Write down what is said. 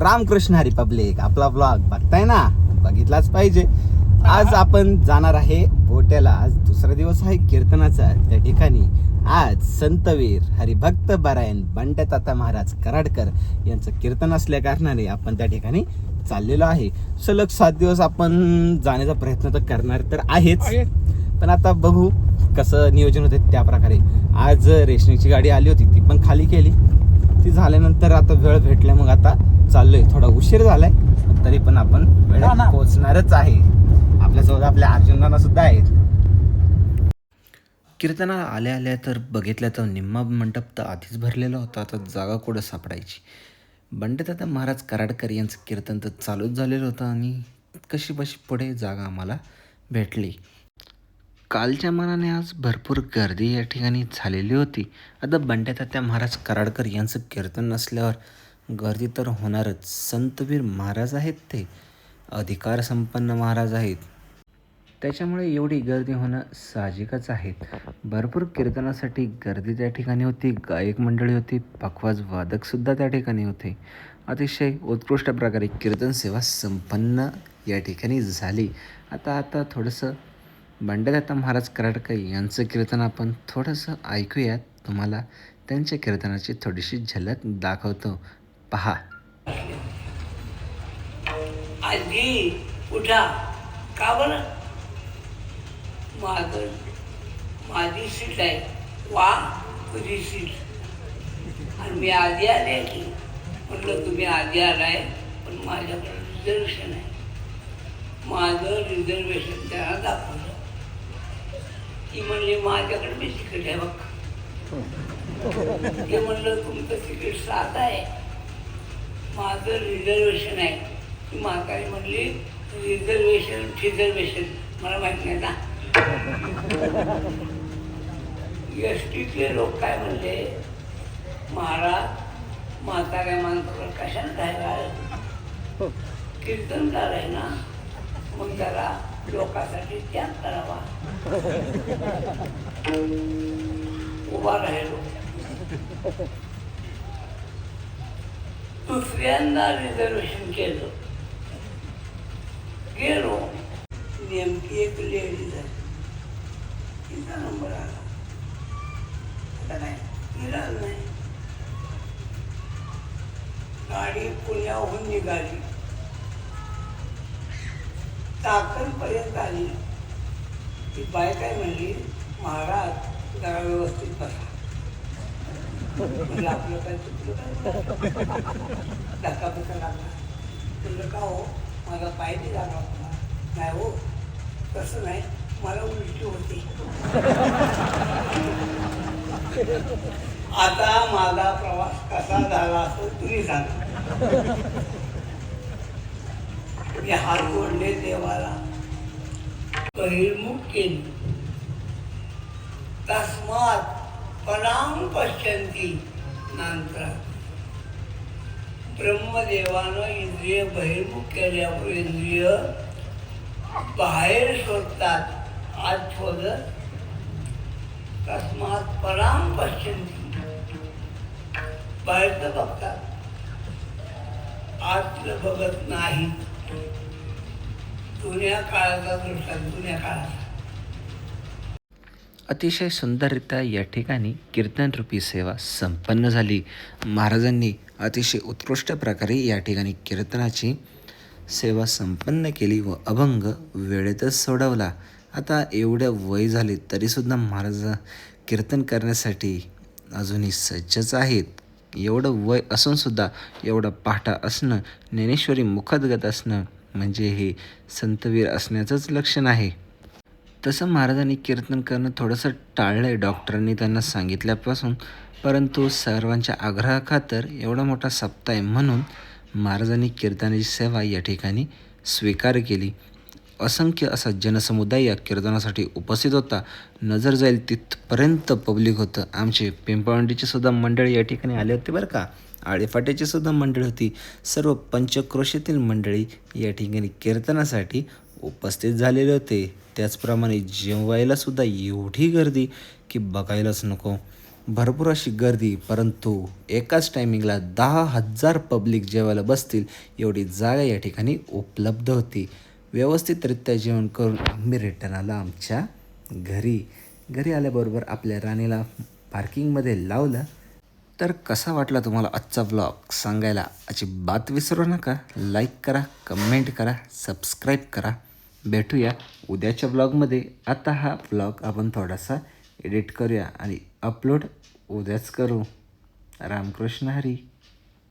Ramakrishna Hari public आपला blog बघताय ना? बघितलाच पाहिजे. आज आपण जाणार आहे गोट्याला आज दुसरा दिवस आहे कीर्तनाचा त्या ठिकाणी. आज संतवीर हरिभक्त बारायण बंड्या ताता महाराज कराडकर यांचं कीर्तन असल्या कारणाने आपण त्या ठिकाणी चाललेलो आहे. सलग सात दिवस आपण जाण्याचा प्रयत्न तर करणार तर आहेच. पण आता बघू कसं नियोजन होते त्या प्रकारे. आज रेशनिंगची गाडी आली होती ती पण खाली केली. ती झाल्यानंतर आता वेळ भेटल्या मग आता चाललोय. थोडा उशीर झालाय तरी पण आपण वेळेत पोहोचणारच आहे. आपल्यासोबत आपल्या अर्जुनाना सुद्धा आहेत. कीर्तनाला आल्या आल्या तर बघितल्या तर निम्मा मंडप तर आधीच भरलेला होता. आता जागा कुठं सापडायची? बंडदादा महाराज कराडकर यांचं कीर्तन तर चालूच झालेलं होतं आणि कशी बशी पुढे जागा आम्हाला भेटली. कालच्या मनाने आज भरपूर गर्दी या ठिकाणी झालेली होती. आता बंड्यातात्या महाराज कराडकर यांचं कीर्तन नसल्यावर गर्दी तर होणारच. संतवीर महाराज आहेत ते. अधिकार संपन्न महाराज आहेत. त्याच्यामुळे एवढी गर्दी होणं साहजिकच आहे. भरपूर कीर्तनासाठी गर्दी त्या ठिकाणी होती गायक मंडळी होती पखवाज वादकसुद्धा त्या ठिकाणी होते. अतिशय उत्कृष्ट प्रकारे कीर्तन सेवा संपन्न या ठिकाणी झाली. आता आता थोडंसं बंडदत्ता महाराज कराडकर यांचं कीर्तन आपण थोडंसं ऐकूयात. तुम्हाला त्यांच्या कीर्तनाची थोडीशी झलक दाखवतो. पहा. आजी उठा. का बरं? माझं माझी सीट आहे. वा तुझी सीट. आणि मी आधी आले की. म्हटलं तुम्ही आधी आलाय पण माझ्याकडे रिझर्वेशन आहे. माझं रिझर्वेशन त्यांना दाखवलं. ती म्हणली माझ्याकडे मी तिकीट आहे बघ. ते म्हणलं तुमचं तिकीट साधं आहे. माझं रिझर्वेशन आहे. ती म्हातारी म्हणली रिझर्वेशन फिझर्वेशन मला माहीत नाही ना एस टीतले लोक काय म्हणले? महाराज म्हाताऱ्या माणसाला कशाने राहायला कीर्तनकार आहे ना? मग त्याला लोकांसाठी त्याग करावा. उभा राहिलो. दुसऱ्यांदा रिझर्वेशन केलं. गेलो. नेमकी एक लेडी झाली. तिचा नंबर आला. आता नाही इलाज नाही. गाडी पुण्याहून निघाली. चाकणपर्यंत आली. ती बाय काय म्हणली महाराज जरा व्यवस्थित बसा. म्हणलं धक्का बिक्का लागला म्हणलं का हो माझा पाय बी लागला होता नाही हो तसं नाही मला उलटी होती आता माझा प्रवास कसा झाला असं तुम्ही सांगा. मी हात जोडले देवाला. बहिर्मुख केली. तस्मात पराम पश्यंती नंतर ब्रह्मदेवानं इंद्रिय बहिर्मुख केल्यामुळे इंद्रिय बाहेर शोधतात आज शोधत. तस्मात पराम पश्यंती बाहेरचं बघतात. आतलं बघत नाही जुन्या काळाचा दृष्टांत जुन्या काळाचा. अतिशय सुंदररित्या या ठिकाणी कीर्तनरूपी सेवा संपन्न झाली. महाराजांनी अतिशय उत्कृष्ट प्रकारे या ठिकाणी कीर्तनाची सेवा संपन्न केली व अभंग वेळेतच सोडवला. आता एवढं वय झाले तरीसुद्धा महाराज कीर्तन करण्यासाठी अजूनही सज्जच आहेत. एवढं वय असूनसुद्धा एवढं पाठा असणं ज्ञानेश्वरी मुखदगत असणं म्हणजे हे संतवीर असण्याचंच लक्षण आहे. तसं महाराजांनी कीर्तन करणं थोडंसं टाळलं आहे डॉक्टरांनी त्यांना सांगितल्यापासून. परंतु सर्वांच्या आग्रहाखातर एवढा मोठा सप्ताह आहे म्हणून महाराजांनी कीर्तनाची सेवा या ठिकाणी स्वीकार केली. असंख्य असा जनसमुदाय या कीर्तनासाठी उपस्थित होता. नजर जाईल तिथपर्यंत पब्लिक होतं. आमचे पिंपळवंडीची सुद्धा मंडळी या ठिकाणी आले होते बरं का. आळेफाट्याची सुद्धा मंडळी होती. सर्व पंचक्रोशीतील मंडळी या ठिकाणी कीर्तनासाठी उपस्थित झालेले होते. त्याचप्रमाणे जेवायला सुद्धा एवढी गर्दी की बघायलाच नको. भरपूर अशी गर्दी परंतु एकाच टायमिंगला दहा हजार पब्लिक जेवायला बसतील एवढी जागा या ठिकाणी उपलब्ध होती. व्यवस्थितरित्या जेवण करून आम्ही रिटर्न आलो आमच्या घरी. घरी आल्याबरोबर आपल्या राणीला पार्किंगमध्ये लावलं. तर कसा वाटला तुम्हाला आजचा ब्लॉग सांगायला अजिबात विसरू नका. लाईक करा कमेंट करा सबस्क्राईब करा. भेटूया उद्याच्या ब्लॉगमध्ये. आता हा ब्लॉग आपण थोडासा एडिट करूया आणि अपलोड उद्याच करू. रामकृष्ण हरी.